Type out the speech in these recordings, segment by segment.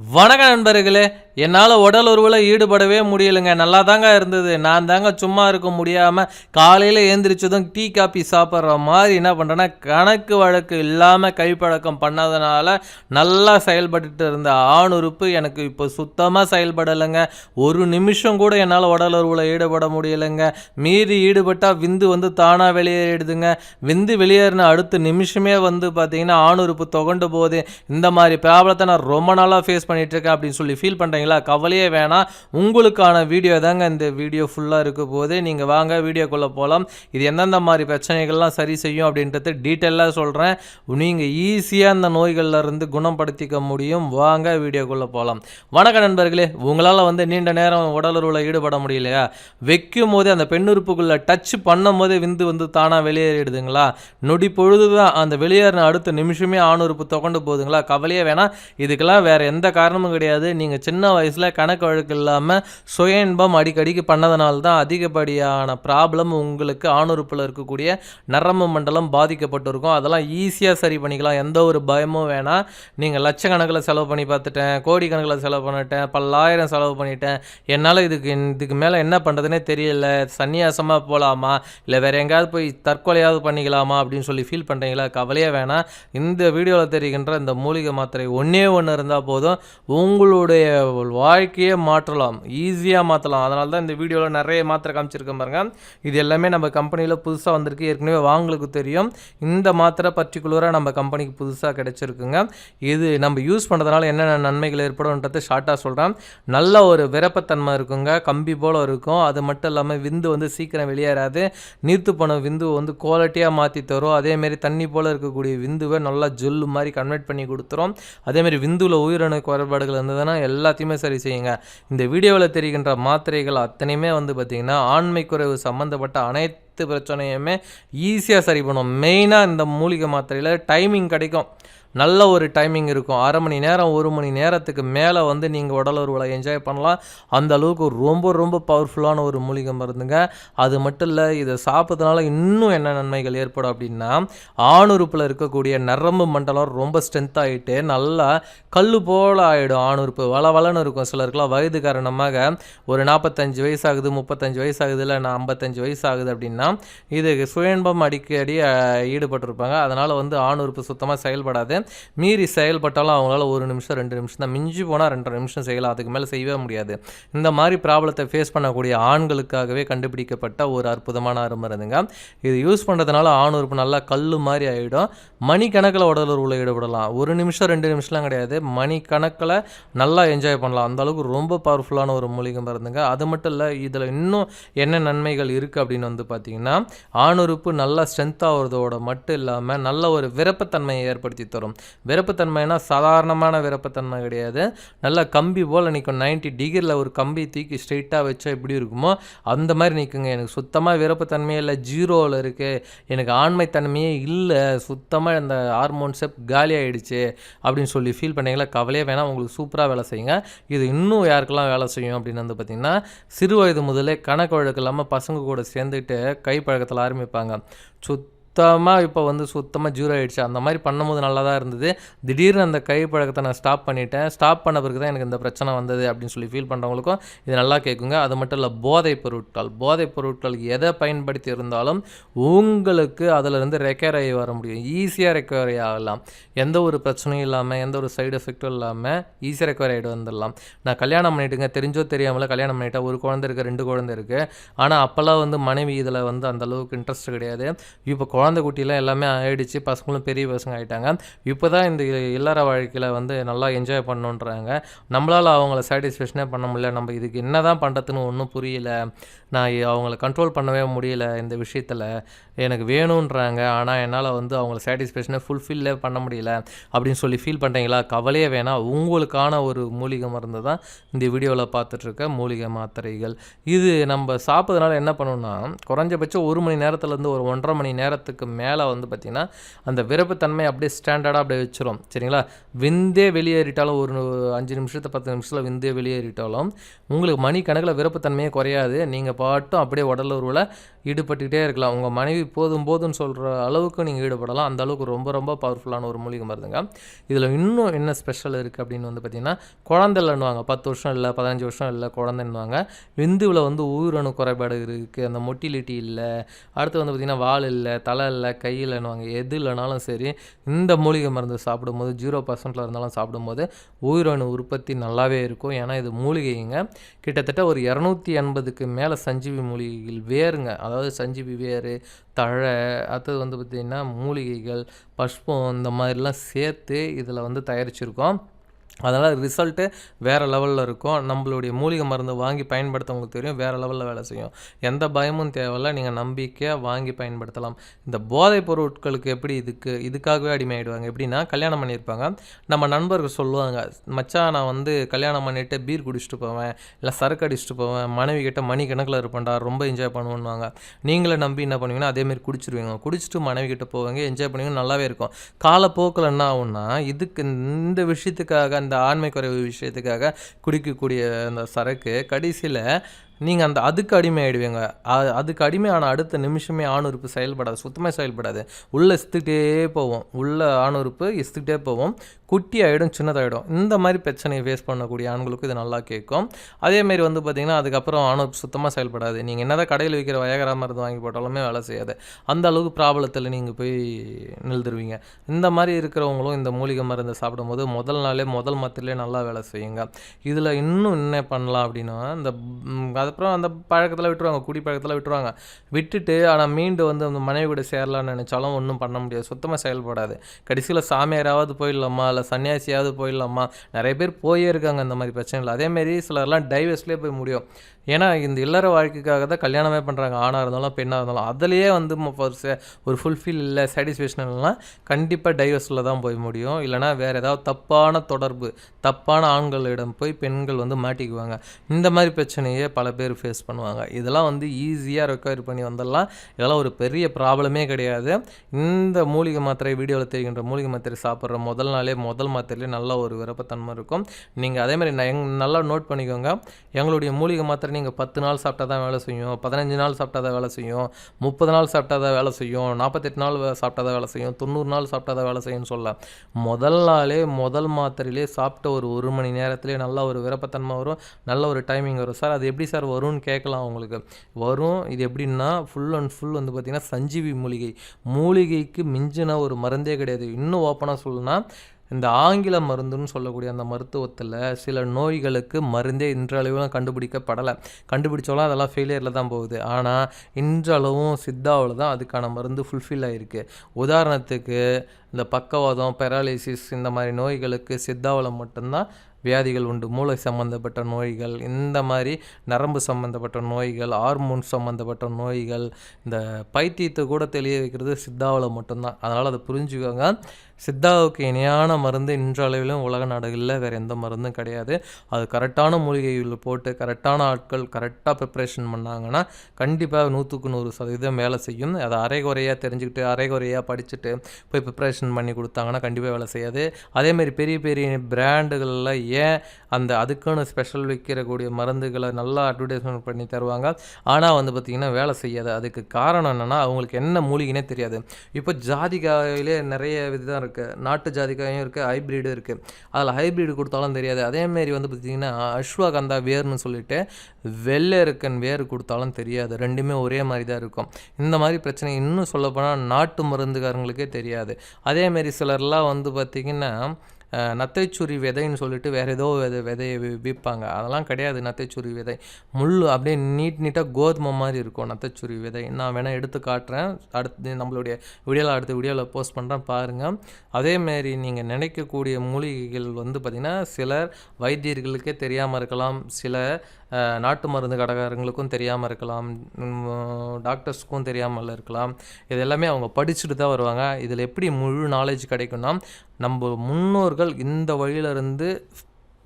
வணக்க நண்பர்களே என்னால் உடல் உருவில் ஈடுபடவே முடியலைங்க. நல்லா தாங்க இருந்தது. நான் தாங்க சும்மா இருக்க முடியாமல் காலையில் ஏந்திரிச்சதும் டீ காப்பி சாப்பிட்ற மாதிரி என்ன பண்ணுறேன்னா கணக்கு வழக்கு இல்லாமல் கைப்பழக்கம் பண்ணாதனால நல்லா செயல்பட்டுட்டு இருந்த ஆணுறுப்பு எனக்கு இப்போ சுத்தமாக செயல்படலைங்க. ஒரு நிமிஷம் கூட என்னால் உடல் உருவில் ஈடுபட முடியலைங்க. மீறி ஈடுபட்டால் விந்து வந்து தானாக வெளியேறிடுதுங்க. விந்து வெளியேறின அடுத்த நிமிஷமே வந்து பார்த்தீங்கன்னா ஆணுறுப்பு தொகண்டு போகுது. இந்த மாதிரி ப்ராப்ளத்தை நான் ரொம்ப நாளாக ஃபேஸ் பண்ணிட்டு இருக்கேன் அப்படின்னு சொல்லி ஃபீல் பண்ணுறீங்களா கவலையே வேணாம். உங்களுக்கான வீடியோ தாங்க இந்த வீடியோ ஃபுல்லாக இருக்க போது நீங்கள் வாங்க வீடியோக்குள்ளே போகலாம் இது எந்தெந்த மாதிரி பிரச்சனைகள்லாம் சரி செய்யும் அப்படின்றது டீட்டெயிலாக சொல்கிறேன் நீங்கள் ஈஸியாக அந்த நோய்கள்லேருந்து குணப்படுத்திக்க முடியும். வாங்க வீடியோக்குள்ளே போகலாம் வணக்க நண்பர்களே. உங்களால் வந்து நீண்ட நேரம் உடலுறவில் ஈடுபட முடியலையா? வைக்கும் போதே அந்த பெண்ணுறுப்புக்குள்ளே டச் பண்ணும் போதே விந்து வந்து தானாக வெளியேறிடுதுங்களா? நொடி பொழுது தான் அந்த வெளியேறின அடுத்த நிமிஷமே ஆணுறுப்பு தொகண்டு போகுதுங்களா? கவலையே வேணாம். இதுக்கெல்லாம் வேறு எந்த காரணமும் கிடையாது. நீங்கள் சின்ன வயசில் கணக்கு வழக்கு இல்லாமல் சுய இன்பம் அடிக்கடிக்கு பண்ணதுனால தான் அதிகப்படியான ப்ராப்ளம் உங்களுக்கு ஆணுறுப்பில் இருக்கக்கூடிய நரம்பு மண்டலம் பாதிக்கப்பட்டிருக்கும். அதெல்லாம் ஈஸியாக சரி பண்ணிக்கலாம். எந்த ஒரு பயமும் வேணாம் நீங்கள் லட்சக்கணக்கில் செலவு பண்ணி பார்த்துட்டேன். கோடிக்கணக்கில் செலவு பண்ணிட்டேன். பல்லாயிரம் செலவு பண்ணிட்டேன். என்னால் இதுக்கு இதுக்கு மேலே என்ன பண்ணுறதுனே தெரியல. சன்னியாசமாக போகலாமா இல்லை வேறு எங்கேயாவது போய் தற்கொலையாவது பண்ணிக்கலாமா? அப்படின்னு சொல்லி ஃபீல் பண்ணுறீங்களா கவலையே வேணாம். இந்த வீடியோவில் தெரிகின்ற இந்த மூலிகை மாத்திரை ஒன்றே ஒன்று இருந்தால் போதும். உங்களுடைய வாழ்க்கையே மாற்றலாம். ஈஸியாக மாற்றலாம் அதனால தான் இந்த வீடியோவில் நிறைய மாத்திரை காமிச்சிருக்கேன் பாருங்க. இது எல்லாமே நம்ம கம்பெனியில் புதுசாக வந்திருக்கு. ஏற்கனவே வாங்களுக்கு தெரியும். இந்த மாத்திரை பர்டிகுலராக நம்ம கம்பெனிக்கு புதுசாக கிடைச்சிருக்குங்க. இது நம்ம யூஸ் பண்ணுறதுனால என்னென்ன நன்மைகள் ஏற்படும்ன்றது ஷார்ட்டாக சொல்கிறேன் நல்ல ஒரு விரப்பத்தன்மை இருக்குங்க. கம்பி போல் இருக்கும். அது மட்டும் இல்லாமல் விந்து வந்து சீக்கிரம் வெளியேறாது. நீர்த்து போன விந்து வந்து குவாலிட்டியாக மாற்றி தரும். அதேமாரி தண்ணி போல் இருக்கக்கூடிய விந்துவை நல்லா ஜொல்லு மாதிரி கன்வெர்ட் பண்ணி கொடுத்துரும். அதேமாரி விந்துவில் உயிரணு குறைபாடுகள் இருந்ததுன்னா எல்லாத்தையுமே சரி செய்யுங்க. இந்த வீடியோவில் தெரிகின்ற மாத்திரைகள் அத்தனையுமே வந்து பார்த்திங்கன்னா ஆண்மை குறைவு சம்மந்தப்பட்ட அனைத்து பிரச்சனையுமே ஈஸியாக சரி பண்ணும். மெயினாக இந்த மூலிகை மாத்திரையில் டைமிங் கிடைக்கும். நல்ல ஒரு டைமிங் இருக்கும். அரை மணி நேரம் ஒரு மணி நேரத்துக்கு மேலே வந்து நீங்கள் உடல் உருவலை என்ஜாய் பண்ணலாம். அந்த அளவுக்கு ரொம்ப ரொம்ப பவர்ஃபுல்லான ஒரு மூலிகை மருந்துங்க. அது மட்டும் இல்லை இதை சாப்பிட்றதுனால இன்னும் என்ன நன்மைகள் ஏற்படும் அப்படின்னா ஆணுறுப்பில் இருக்கக்கூடிய நரம்பு மண்டலம் ரொம்ப ஸ்ட்ரென்த் ஆகிட்டு நல்லா கல் போல் ஆகிடும் ஆணுறுப்பு. வள வளன்னு இருக்கும் சிலருக்குலாம் வயது காரணமாக. ஒரு நாற்பத்தஞ்சு வயசாகுது முப்பத்தஞ்சு வயசாகுது இல்லை நான் ஐம்பத்தஞ்சு வயசு ஆகுது அப்படின்னா இது சுயன்பம் அடிக்கடி ஈடுபட்டிருப்பாங்க. அதனால் வந்து ஆணுறுப்பு சுத்தமாக செயல்படாது. மீறி செயல்பட்டாலும் அவங்களால ஒரு நிமிஷம் ரெண்டு நிமிஷம் தான். மிஞ்சி போனால் ரெண்டரை நிமிஷம் செய்யலாம். அதுக்கு மேலே செய்யவே முடியாது. இந்த மாதிரி ப்ராப்ளத்தை ஃபேஸ் பண்ணக்கூடிய ஆண்களுக்காகவே கண்டுபிடிக்கப்பட்ட ஒரு அற்புதமான அருமருந்துங்க இது யூஸ் பண்ணுறதுனால ஆண் உறுப்பு நல்லா கல் மாதிரி ஆகிடும் மணிக்கணக்கில் உடல் ஈடுபடலாம். ஒரு நிமிஷம் ரெண்டு நிமிஷம்லாம் கிடையாது. மணிக்கணக்கில் நல்லா என்ஜாய் பண்ணலாம். அந்த அளவுக்கு ரொம்ப பவர்ஃபுல்லான ஒரு மூலிகை மருந்துங்க. அது மட்டும் இல்லை இதில் இன்னும் என்ன நன்மைகள் இருக்குது அப்படின்னு வந்து பார்த்தீங்கன்னா பார்த்தீங்கன்னா ஆணுறுப்பு நல்லா ஸ்ட்ரென்த் ஆகிறதோட மட்டும் இல்லாமல் நல்ல ஒரு விரப்பத்தன்மையை ஏற்படுத்தி தரும். விரப்பத்தன்மைனா சாதாரணமான விரப்பத்தன்மை கிடையாது. நல்ல கம்பி போல் நிற்கும். 90 டிகிரியில் ஒரு கம்பி தூக்கி ஸ்ட்ரெயிட்டாக வச்சா எப்படி இருக்குமோ அந்த மாதிரி நிற்குங்க எனக்கு சுத்தமாக விரப்பத்தன்மையே இல்லை. ஜீரோவில் இருக்குது எனக்கு ஆண்மைத்தன்மையே இல்லை. சுத்தமாக இந்த ஹார்மோன்ஸே காலி ஆயிடுச்சு அப்படின்னு சொல்லி ஃபீல் பண்ணீங்களா? கவலையே வேணாம். உங்களுக்கு சூப்பராக வேலை செய்யுங்க. இது இன்னும் யாருக்கெல்லாம் வேலை செய்யும் அப்படின்னு வந்து பார்த்திங்கன்னா சிறு வயது முதலே கணக்கு வழக்கு இல்லாமல் பசங்க கூட சேர்ந்துட்டு கை பழக்கத்தில் ஆரம்பிப்பாங்க. சுத்தமாக இப்போ வந்து சுத்தமாக ஜீரோ ஆகிடுச்சு அந்த மாதிரி பண்ணும்போது நல்லா தான் இருந்தது. திடீர்னு அந்த கை பழக்கத்தை நான் ஸ்டாப் பண்ணிட்டேன். ஸ்டாப் பண்ண பிறகு தான் எனக்கு இந்த பிரச்சனை வந்தது அப்படின்னு சொல்லி ஃபீல் பண்ணுறவங்களுக்கும் இது நல்லா கேட்குங்க அது மட்டும் இல்லை போதைப் பொருட்கள். போதைப் பொருட்கள் எதை பயன்படுத்தி இருந்தாலும் உங்களுக்கு அதிலிருந்து ரெக்கவர் ஆகி வர முடியும். ஈஸியாக ரெக்கவர் ஆகலாம். எந்த ஒரு பிரச்சனையும் இல்லாமல் எந்த ஒரு சைடு எஃபெக்ட்டும் இல்லாமல் ஈஸியாக ரெக்கவர் ஆகிட்டு வந்துடலாம். நான் கல்யாணம் பண்ணிட்டுங்க தெரிஞ்சோ தெரியாமல கல்யாணம் பண்ணிட்டேன் ஒரு குழந்தை இருக்குது ரெண்டு குழந்தை இருக்குது ஆனால் அப்போல்லாம் வந்து மனைவி இதில் வந்து அந்தளவுக்கு இன்ட்ரெஸ்ட் கிடையாது. இப்போ குழந்தை குட்டிலாம் எல்லாமே ஆயிடுச்சு. பசங்களும் பெரிய பசங்க ஆகிட்டாங்க இப்போ தான் இந்த இல்லற வாழ்க்கையில் வந்து நல்லா என்ஜாய் பண்ணணுன்றாங்க நம்மளால் அவங்கள சாட்டிஸ்ஃபேக்ஷனே பண்ண முடியல. நம்ம இதுக்கு என்ன தான் பண்ணுறதுன்னு ஒன்றும் புரியல. நான் அவங்கள கண்ட்ரோல் பண்ணவே முடியல இந்த விஷயத்தில். எனக்கு வேணுன்றாங்க. ஆனால் என்னால் வந்து அவங்கள சாட்டிஸ்ஃபேக்ஷனை ஃபுல்ஃபில்லே பண்ண முடியல. அப்படின்னு சொல்லி ஃபீல் பண்ணுறீங்களா கவலையே வேணாம் உங்களுக்கான ஒரு மூலிகை மருந்து தான் இந்த வீடியோவில் பார்த்துட்ருக்க மூலிகை மாத்திரைகள். இது நம்ம சாப்பிட்றதுனால என்ன பண்ணணும்னா குறைஞ்சபட்சம் ஒரு மணி நேரத்துலேருந்து ஒரு ஒன்றரை மணி நேரத்துக்கு நாட்களுக்கு மேலே வந்து பார்த்திங்கன்னா அந்த விரப்புத்தன்மை அப்படியே ஸ்டாண்டர்டாக அப்படியே வச்சிரும். சரிங்களா? விந்தே வெளியேறிட்டாலும் ஒரு அஞ்சு நிமிஷத்தை பத்து நிமிஷத்தில் விந்தே வெளியேறிட்டாலும் உங்களுக்கு மணிக்கணக்கில் விரப்புத்தன்மையே குறையாது. நீங்கள் பாட்டும் அப்படியே உடல் உருவில் ஈடுபட்டுக்கிட்டே இருக்கலாம். உங்கள் மனைவி போதும் போதும்னு சொல்கிற அளவுக்கு நீங்கள் ஈடுபடலாம். அந்த அளவுக்கு ரொம்ப ரொம்ப பவர்ஃபுல்லான ஒரு மூலிகை மருந்துங்க. இதில் இன்னும் என்ன ஸ்பெஷல் இருக்குது அப்படின்னு வந்து பார்த்திங்கன்னா குழந்தை இல்லைன்னுவாங்க பத்து வருஷம் இல்லை பதினஞ்சு வருஷம் இல்லை குழந்தைன்னுவாங்க. விந்துவில் வந்து உயிரணு குறைபாடு இருக்குது அந்த மொட்டிலிட்டி இல்லை. அடுத்து வந்து பார்த்திங்கன்னா வால் இல்லை தலை இல்லை கை எது இல்லைனாலும் சரி இந்த மூலிகை மருந்து சாப்பிடும்போது ஜீரோ பர்சன்ட்டில் இருந்தாலும் சாப்பிடும்போது உயிரணு உற்பத்தி நல்லாவே இருக்கும். ஏன்னா இது மூலிகைங்க. கிட்டத்தட்ட ஒரு இரநூத்தி எண்பதுக்கு மேலே சஞ்சீவி மூலிகைகள் வேருங்க. அதாவது சஞ்சீவி வேர் தழை அடுத்தது வந்து பார்த்திங்கன்னா மூலிகைகள் பஷ்பம் இந்த மாதிரிலாம் சேர்த்து இதில் வந்து தயாரிச்சிருக்கோம். அதனால் ரிசல்ட்டு வேறு லெவலில் இருக்கும். நம்மளுடைய மூலிகை மருந்து வாங்கி பயன்படுத்தவங்களுக்கு தெரியும் வேறு லெவலில் வேலை செய்யும். எந்த பயமும் தேவையில்ல. நீங்கள் நம்பிக்கையாக வாங்கி பயன்படுத்தலாம். இந்த போதைப் பொருட்களுக்கு எப்படி இதுக்கு இதுக்காகவே அடிமையாயிடுவாங்க? எப்படின்னா கல்யாணம் பண்ணியிருப்பாங்க. நம்ம நண்பர்கள் சொல்லுவாங்க மச்சா நான் வந்து கல்யாணம் பண்ணிவிட்டு பீர் குடிச்சிட்டு போவேன் இல்லை சரக்கு அடிச்சுட்டு போவேன் மனைவி கிட்ட மணி கணக்கில் இருப்பேன்டா ரொம்ப என்ஜாய் பண்ணுவேன்னுவாங்க. நீங்களே நம்பி என்ன பண்ணுவீங்கன்னா அதேமாரி குடிச்சிருவீங்க. குடிச்சிட்டு மனைவி கிட்ட போவாங்க என்ஜாய் பண்ணுவீங்க நல்லாவே இருக்கும். காலப்போக்கில் என்ன ஆகும்னா இதுக்கு இந்த விஷயத்துக்காக அந்த ஆண்மை குறைவு விஷயத்துக்காக குடிக்கக்கூடிய அந்த சரக்கு கடைசியில் நீங்கள் அந்த அதுக்கு அடிமை ஆகிடுவீங்க அதுக்கு அடிமையான அடுத்த நிமிஷமே ஆணுறுப்பு செயல்படாது சுத்தமாக செயல்படாது. உள்ளே இஸ்த்துக்கிட்டே போவோம். உள்ள ஆணுறுப்பு இஸ்த்துக்கிட்டே போவோம். குட்டி ஆகிடும் சின்னதாகிடும் இந்த மாதிரி பிரச்சனையை ஃபேஸ் பண்ணக்கூடிய ஆண்களுக்கு இது நல்லா கேட்கும். அதேமாரி வந்து பார்த்திங்கன்னா அதுக்கப்புறம் ஆணுறுப்பு சுத்தமாக செயல்படாது. நீங்கள் என்ன தான் கடையில் விற்கிற வயகரா மருந்து வாங்கி போட்டாலுமே வேலை செய்யாது. அந்த அளவுக்கு ப்ராப்ளத்தில் நீங்கள் போய் நிறுத்துருவீங்க இந்த மாதிரி இருக்கிறவங்களும் இந்த மூலிகை மருந்தை சாப்பிடும்போது முதல் நாளே முதல் மத்திலே நல்லா வேலை செய்யுங்க. இதில் இன்னும் என்ன பண்ணலாம் அப்படின்னா இந்த அதுக்கப்புறம் அந்த பழக்கத்தில் விட்டுருவாங்க குடி பழக்கத்தில் விட்டுருவாங்க. விட்டுட்டு ஆனால் மீண்டு வந்து அந்த மனைவி கூட சேரலாம்னு நினச்சாலும் ஒன்றும் பண்ண முடியாது. சுத்தமாக செயல்படாது. கடைசியில் சாமியாராவது போயிடலாமா? இல்லை சன்னியாசியாவது போயிடலாமா? நிறைய பேர் போயே இருக்காங்க அந்த மாதிரி பிரச்சனைகள் அதேமாரி சிலர்லாம் டைவர்ஸ்லேயே போய் முடியும். ஏன்னா இந்த இல்லற வாழ்க்கைக்காக தான் கல்யாணமே பண்ணுறாங்க ஆணாக இருந்தாலும் பெண்ணாக இருந்தாலும். அதுலேயே வந்து ஒரு ஒரு ஃபுல்ஃபில் இல்லை சாட்டிஸ்ஃபேக்ஷன் இல்லைனா கண்டிப்பாக டைவர்ஸில் தான் போய் முடியும். இல்லைனா வேறு ஏதாவது தப்பான தொடர்பு தப்பான ஆண்களிடம் போய் பெண்கள் வந்து மாட்டிக்குவாங்க. இந்த மாதிரி பிரச்சனையே பல பேர் ஃபேஸ் பண்ணுவாங்க. இதெல்லாம் வந்து ஈஸியாக ரெக்கவரி பண்ணி வந்துடலாம். இதெல்லாம் ஒரு பெரிய ப்ராப்ளமே கிடையாது. இந்த மூலிகை மாத்திரை வீடியோவில் தெரிகின்ற மூலிகை மாத்திரை சாப்பிட்ற முதல் நாளே முதல் மாத்திரையிலே நல்ல ஒரு விருப்பத்தன்மை இருக்கும். நீங்கள் அதேமாதிரி நான் நல்லா நோட் பண்ணிக்கோங்க. எங்களுடைய மூலிகை மாத்திரை நீங்கள் பத்து நாள் சாப்பிட்டா தான் வேலை செய்யும் பதினஞ்சு நாள் சாப்பிட்டா தான் வேலை செய்யும் முப்பது நாள் சாப்பிட்டா தான் வேலை செய்யும் நாற்பத்தெட்டு நாள் சாப்பிட்டா தான் வேலை செய்யும் தொண்ணூறு நாள் சாப்பிட்டா தான் வேலை செய்யும்னு சொல்ல. முதல் நாளே முதல் மாத்திரையிலே சாப்பிட்ட ஒரு ஒரு மணி நேரத்திலே நல்ல ஒரு விருப்பத்தன்மை வரும் நல்ல ஒரு டைமிங் வரும். சார் அது எப்படி சார் வரும்னு கேட்கலாம் உங்களுக்கு. வரும் இது எப்படின்னா ஃபுல் அண்ட் ஃபுல் வந்து பார்த்திங்கன்னா சஞ்சீவி மூலிகை. மூலிகைக்கு மிஞ்சின ஒரு மருந்தே கிடையாது. இன்னும் ஓப்பனாக சொல்லணும்னா இந்த ஆங்கில மருந்துன்னு சொல்லக்கூடிய அந்த மருத்துவத்தில் சில நோய்களுக்கு மருந்தே இன்றளவும் கண்டுபிடிக்கப்படலை. கண்டுபிடிச்சாலும் அதெல்லாம் ஃபெயிலியரில் தான் போகுது. ஆனால் இன்றளவும் சித்தாவில் தான் அதுக்கான மருந்து ஃபுல்ஃபில் ஆகிருக்கு உதாரணத்துக்கு இந்த பக்கவாதம் பெராலிசிஸ் இந்த மாதிரி நோய்களுக்கு சித்தாவில் மட்டும்தான் வியாதிகள் உண்டு. மூளை சம்மந்தப்பட்ட நோய்கள் இந்த மாதிரி நரம்பு சம்மந்தப்பட்ட நோய்கள் ஹார்மோன் சம்மந்தப்பட்ட நோய்கள் இந்த பைத்தியத்தை கூட தெளிய வைக்கிறது சித்தாவில் மட்டும்தான். அதனால் அதை புரிஞ்சுக்கோங்க. சித்தாவுக்கு இணையான மருந்து இன்றளவிலும் உலக நாடுகளில் வேறு எந்த மருந்தும் கிடையாது. அது கரெக்டான மூலிகைகள் போட்டு கரெக்டான ஆட்கள் கரெக்டாக ப்ரிப்ரேஷன் பண்ணாங்கன்னா கண்டிப்பாக நூற்றுக்கு நூறு சதவீதம் வேலை செய்யும். அதை அரைகுறையாக தெரிஞ்சுக்கிட்டு அரைகுறையாக படிச்சுட்டு போய் ப்ரிப்ரேஷன் பண்ணி கொடுத்தாங்கன்னா கண்டிப்பாக வேலை செய்யாது. அதேமாரி பெரிய பெரிய பிராண்டுகளில் ஏன் அந்த அதுக்குன்னு ஸ்பெஷல் விற்கிறக்கூடிய மருந்துகளை நல்லா அட்வர்டைஸ்மெண்ட் பண்ணி தருவாங்க. ஆனால் வந்து பார்த்திங்கன்னா வேலை செய்யாது அதுக்கு காரணம் என்னென்னா அவங்களுக்கு என்ன மூலிகைனே தெரியாது. இப்போ ஜாதிக்காயிலே நிறைய விதம் இருக்குது நாட்டு ஜாதிக்காயும் இருக்குது ஹைப்ரிடும் இருக்குது அதில் ஹைப்ரிடு கொடுத்தாலும் தெரியாது. அதேமாரி வந்து பார்த்திங்கன்னா அஸ்வகந்தா வேர்னு சொல்லிட்டு வெள்ளை இருக்கன் வேர் கொடுத்தாலும் தெரியாது. ரெண்டுமே ஒரே மாதிரி தான் இருக்கும். இந்த மாதிரி பிரச்சனை இன்னும் சொல்லப்போனால் நாட்டு மருந்துகாரங்களுக்கே தெரியாது. அதேமாரி சிலர்லாம் வந்து பார்த்திங்கன்னா நத்தைச்சுரி விதைன்னு சொல்லிட்டு வேறு ஏதோ விதை விதையை விற்பாங்க அதெல்லாம் கிடையாது நத்தைச்சுரி விதை. முள் அப்படியே நீட் நீட்டாக கோதுமை மாதிரி இருக்கும் நத்தைச்சுரி விதை. நான் வேணால் எடுத்து காட்டுறேன். அடுத்து நம்மளுடைய வீடியோவில் அடுத்த வீடியோவில் போஸ்ட் பண்ணுறேன் பாருங்கள் அதேமாரி நீங்கள் நினைக்கக்கூடிய மூலிகைகள் வந்து பார்த்திங்கன்னா சிலர் வைத்தியர்களுக்கே தெரியாமல் இருக்கலாம். சில நாட்டு மருந்து கடைக்காரங்களுக்கும் தெரியாமல் இருக்கலாம் டாக்டர்ஸ்க்கும் தெரியாமல் இருக்கலாம். இது எல்லாமே அவங்க படிச்சுட்டு தான் வருவாங்க. இதில் எப்படி முழு நாலேஜ் கிடைக்கும்னா நம்ம முன்னோர்கள் இந்த வழியிலிருந்து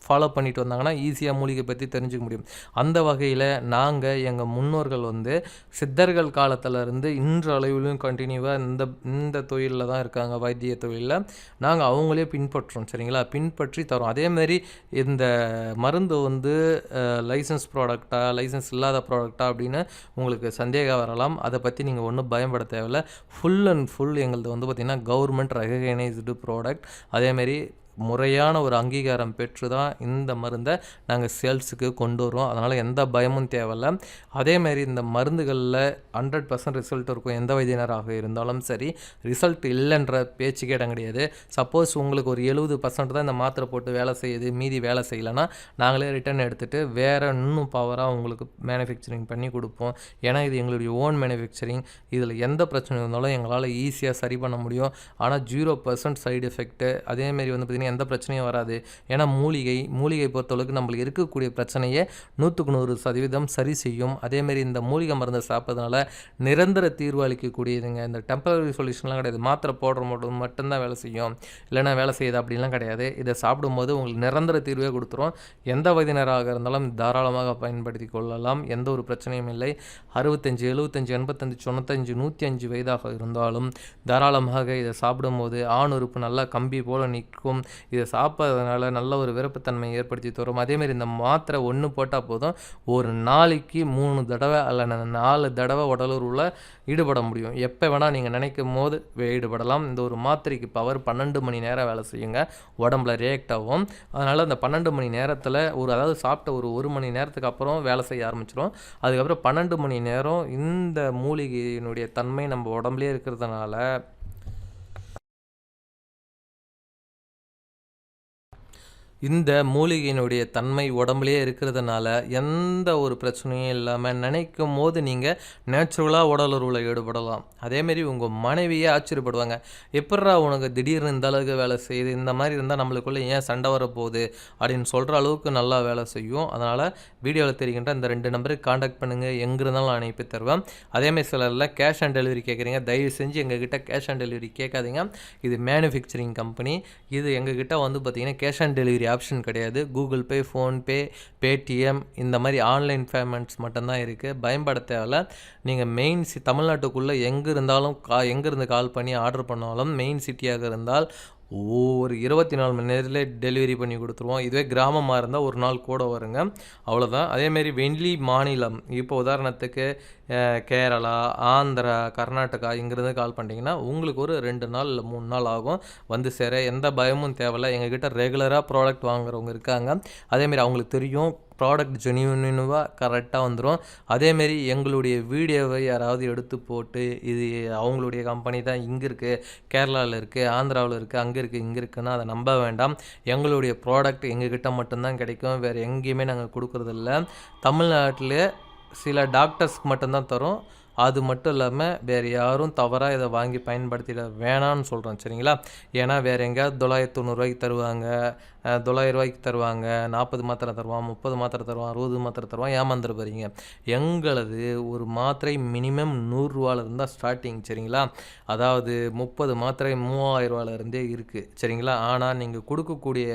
ஃபாலோ பண்ணிட்டு வந்தாங்கன்னா ஈஸியாக மூலிகை பற்றி தெரிஞ்சுக்க முடியும். அந்த வகையில் நாங்கள் எங்கள் முன்னோர்கள் வந்து சித்தர்கள் காலத்திலருந்து இன்று அளவிலும் கண்டினியூவாக இந்த இந்த தொழிலில் தான் இருக்காங்க வைத்திய தொழிலில். நாங்கள் அவங்களே பின்பற்றுறோம் சரிங்களா? பின்பற்றி தரோம் அதேமாரி இந்த மருந்து வந்து லைசன்ஸ் ப்ராடக்டா லைசன்ஸ் இல்லாத ப்ராடக்டா அப்படின்னு உங்களுக்கு சந்தேகம் வரலாம். அதை பற்றி நீங்கள் ஒன்றும் பயன்பட தேவையில்ல. ஃபுல் அண்ட் ஃபுல் எங்களது வந்து பார்த்திங்கன்னா கவர்மெண்ட் ரெகனைஸ்டு ப்ராடக்ட் அதேமாரி முறையான ஒரு அங்கீகாரம் பெற்று தான் இந்த மருந்தை நாங்கள் சேல்ஸுக்கு கொண்டு வரோம் அதனால் எந்த பயமும் தேவையில்ல. அதேமாரி இந்த மருந்துகளில் ஹண்ட்ரட் பர்சன்ட் ரிசல்ட் இருக்கும் எந்த வைத்தியனராக இருந்தாலும் சரி ரிசல்ட் இல்லைன்ற பேச்சுக்கே இடம் கிடையாது. சப்போஸ் உங்களுக்கு ஒரு எழுபது பர்சன்ட் தான் இந்த மாத்திரை போட்டு வேலை செய்யுது மீதி வேலை செய்யலைன்னா நாங்களே ரிட்டர்ன் எடுத்துகிட்டு வேறு இன்னும் பவராக உங்களுக்கு மேனுஃபேக்சரிங் பண்ணி கொடுப்போம். ஏன்னா இது எங்களுடைய ஓன் மேனுஃபேக்சரிங் இதில் எந்த பிரச்சனை இருந்தாலும் எங்களால் ஈஸியாக சரி பண்ண முடியும். ஆனால் ஜீரோ பர்சன்ட் சைடு எஃபெக்ட்டு அதேமாரி வந்து பார்த்திங்கன்னா எந்த பிரச்சனையும் வராது. ஏன்னா மூலிகை மூலிகை பொறுத்தளவுக்கு நம்மளுக்கு இருக்கக்கூடிய பிரச்சனையை நூற்றுக்கு நூறு சதவீதம் சரி செய்யும். அதேமாரி இந்த மூலிகை மருந்தை சாப்பிட்றதுனால நிரந்தர தீர்வு அளிக்கக்கூடியதுங்க. இந்த டெம்பரரி சொல்யூஷன்லாம் கிடையாது. மாத்திரை போடுற மட்டும் மட்டும்தான் வேலை செய்யும். இல்லைன்னா வேலை செய்யுது அப்படின்லாம் கிடையாது. இதை சாப்பிடும்போது உங்களுக்கு நிரந்தர தீர்வே கொடுத்துரும். எந்த வயதினராக இருந்தாலும் தாராளமாக பயன்படுத்தி கொள்ளலாம். எந்த ஒரு பிரச்சனையும் இல்லை. அறுபத்தஞ்சு எழுபத்தஞ்சு எண்பத்தஞ்சு தொண்ணூத்தஞ்சு நூற்றி அஞ்சு வயதாக இருந்தாலும் தாராளமாக இதை சாப்பிடும்போது ஆண் உறுப்பு நல்லா கம்பி போல் நிற்கும். இதை சாப்பிட்றதுனால நல்ல ஒரு விருப்பத்தன்மை ஏற்படுத்தி தரும். அதேமாரி இந்த மாத்திரை ஒன்று போட்டால் போதும். ஒரு நாளைக்கு மூணு தடவை அல்ல நாலு தடவை உடலுறவில் ஈடுபட முடியும். எப்போ வேணால் நீங்கள் நினைக்கும் போது ஈடுபடலாம். இந்த ஒரு மாத்திரைக்கு பவர் பன்னெண்டு மணி நேரம் வேலை செய்யுங்க. உடம்புல ரியாக்ட் ஆகும். அதனால் அந்த பன்னெண்டு மணி நேரத்தில் ஒரு அதாவது சாப்பிட்ட ஒரு ஒரு மணி நேரத்துக்கு அப்புறம் வேலை செய்ய ஆரம்பிச்சிடும் அதுக்கப்புறம் பன்னெண்டு மணி நேரம் இந்த மூலிகையினுடைய தன்மை நம்ம உடம்புலேயே இருக்கிறதுனால இந்த மூலிகையினுடைய தன்மை உடம்புலேயே இருக்கிறதுனால எந்த ஒரு பிரச்சனையும் இல்லாமல் நினைக்கும் போது நீங்கள் நேச்சுரலாக உடல் உறவில் ஈடுபடலாம். அதேமாரி உங்கள் மனைவியே ஆச்சரியப்படுவாங்க. எப்பட்றா உனக்கு திடீர்னு இந்த அளவுக்கு வேலை செய்யுது? இந்த மாதிரி இருந்தால் நம்மளுக்குள்ளே ஏன் சண்டை வரப்போகுது? அப்படின்னு சொல்கிற அளவுக்கு நல்லா வேலை செய்யும். அதனால் வீடியோவில் தெரிகின்ற இந்த ரெண்டு நம்பருக்கு காண்டாக்ட் பண்ணுங்கள் எங்கே இருந்தாலும் அனுப்பி தருவேன். அதேமாதிரி சிலரில் கேஷ் ஆன் டெலிவரி கேட்குறீங்க தயவு செஞ்சு எங்ககிட்ட கேஷ் ஆன் டெலிவரி கேட்காதீங்க. இது மேனுஃபேக்சரிங் கம்பெனி இது எங்ககிட்ட வந்து பார்த்திங்கன்னா கேஷ் ஆன் டெலிவரி ஆப்ஷன் கிடையாது. கூகுள் பே ஃபோன்பே பேடிஎம் இந்த மாதிரி ஆன்லைன் பேமெண்ட்ஸ் மட்டும்தான் இருக்குது பயன்பட தேவையில்ல நீங்கள் மெயின் சி தமிழ்நாட்டுக்குள்ளே எங்கே இருந்தாலும் கா எங்கேருந்து கால் பண்ணி ஆர்டர் பண்ணாலும் மெயின் சிட்டியாக இருந்தால் ஒவ்வொரு இருபத்தி நாலு மணி நேரத்தில் டெலிவரி பண்ணி கொடுத்துருவோம். இதுவே கிராமமாக இருந்தால் ஒரு நாள் கூட வருங்க. அவ்வளோதான் அதேமாரி வெள்ளி மாநிலம். இப்போ உதாரணத்துக்கு கேரளா ஆந்திரா கர்நாடகா இங்கேருந்து கால் பண்ணிட்டீங்கன்னா உங்களுக்கு ஒரு ரெண்டு நாள் இல்லை மூணு நாள் ஆகும் வந்து சேர. எந்த பயமும் தேவையில்ல. எங்ககிட்ட ரெகுலராக ப்ராடக்ட் வாங்குறவங்க இருக்காங்க. அதேமாரி அவங்களுக்கு தெரியும். ப்ராடக்ட் ஜெனியூனுவாக கரெக்டாக வந்துடும் அதேமாரி எங்களுடைய வீடியோவை யாராவது எடுத்து போட்டு இது அவங்களுடைய கம்பெனி தான் இங்கே இருக்குது கேரளாவில் இருக்குது ஆந்திராவில் இருக்குது அங்கே இருக்குது இங்கே இருக்குன்னா அதை நம்ப வேண்டாம். எங்களுடைய ப்ராடக்ட் எங்ககிட்ட மட்டும்தான் கிடைக்கும். வேறு எங்கேயுமே நாங்கள் கொடுக்குறதில்ல. தமிழ்நாட்டில் சில டாக்டர்ஸ்க்கு மட்டும்தான் தரோம். அது மட்டும் இல்லாமல் வேறு யாரும் தவறாக இதை வாங்கி பயன்படுத்திட வேணான்னு சொல்கிறோம் சரிங்களா? ஏன்னா வேறு எங்கேயாவது தொள்ளாயிரத்தி தொண்ணூறுரூவாய்க்கு தருவாங்க தொள்ளாயிரம் ரூபாய்க்கு தருவாங்க நாற்பது மாத்திரை தருவான் முப்பது மாத்திரை தருவான் அறுபது மாத்திரை தருவான் ஏமாந்துட போகிறீங்க எங்களது ஒரு மாத்திரை மினிமம் நூறுரூவாலேருந்து இருந்தால் ஸ்டார்டிங் சரிங்களா? அதாவது முப்பது மாத்திரை மூவாயிரரூவாலேருந்தே இருக்குது சரிங்களா? ஆனால் நீங்கள் கொடுக்கக்கூடிய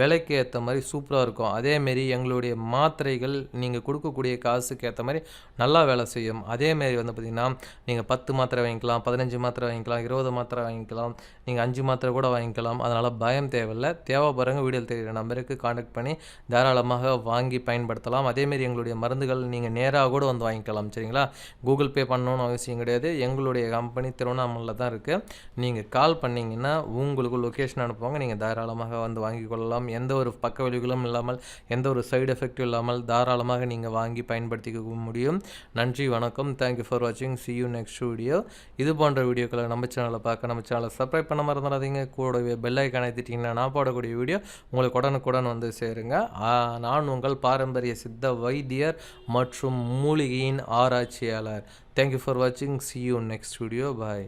விலைக்கு ஏற்ற மாதிரி சூப்பராக இருக்கும். அதேமாரி எங்களுடைய மாத்திரைகள் நீங்கள் கொடுக்கக்கூடிய காசுக்கு ஏற்ற மாதிரி நல்லா வேலை செய்யும். அதேமாரி வந்து பார்த்திங்கன்னா நீங்கள் பத்து மாத்திரை வாங்கிக்கலாம் பதினஞ்சு மாத்திரை வாங்கிக்கலாம் இருபது மாத்திரை வாங்கிக்கலாம் நீங்கள் அஞ்சு மாத்திரை கூட வாங்கிக்கலாம். அதனால் பயம் தேவையில்லை. தேவைப்படுறவங்க வீடியோ தெரிகிற நம்பருக்கு காண்டாக்ட் பண்ணி தாராளமாக வாங்கி பயன்படுத்தலாம். அதேமாரி எங்களுடைய மருந்துகள் நீங்கள் நேராக கூட வந்து வாங்கிக்கலாம் சரிங்களா? கூகுள் பே பண்ணணும்னு அவசியம் கிடையாது. எங்களுடைய கம்பெனி திருவண்ணாமலையில் தான் இருக்குது நீங்கள் கால் பண்ணிங்கன்னா உங்களுக்கு லொக்கேஷன் அனுப்புவாங்க. நீங்கள் தாராளமாக வந்து வாங்கி கொள்ளலாம். எந்த ஒரு பக்க விளைவுகளும் இல்லாமல் எந்த ஒரு சைடு எஃபெக்டும் இல்லாமல் தாராளமாக நீங்கள் வாங்கி பயன்படுத்திக்க முடியும். நன்றி வணக்கம். தேங்க்யூ ஃபார் வாட்சிங் சி யூ நெக்ஸ்ட் வீடியோ இது போன்ற வீடியோக்களை நம்ம சேனலை பார்க்க நம்ம சேனலை சப்ஸ்கிரைப் பண்ண மறந்துடாதீங்க. கூடவே பெல் ஐக்கானை திட்டிங்கன்னா நான் போடக்கூடிய வீடியோ உங்களுக்கு உடனுக்குடன் வந்து சேருங்க. நான் உங்கள் பாரம்பரிய சித்த வைத்தியர் மற்றும் மூலிகையின் ஆராய்ச்சியாளர். தேங்க்யூ ஃபார் வாட்சிங் see you next video bye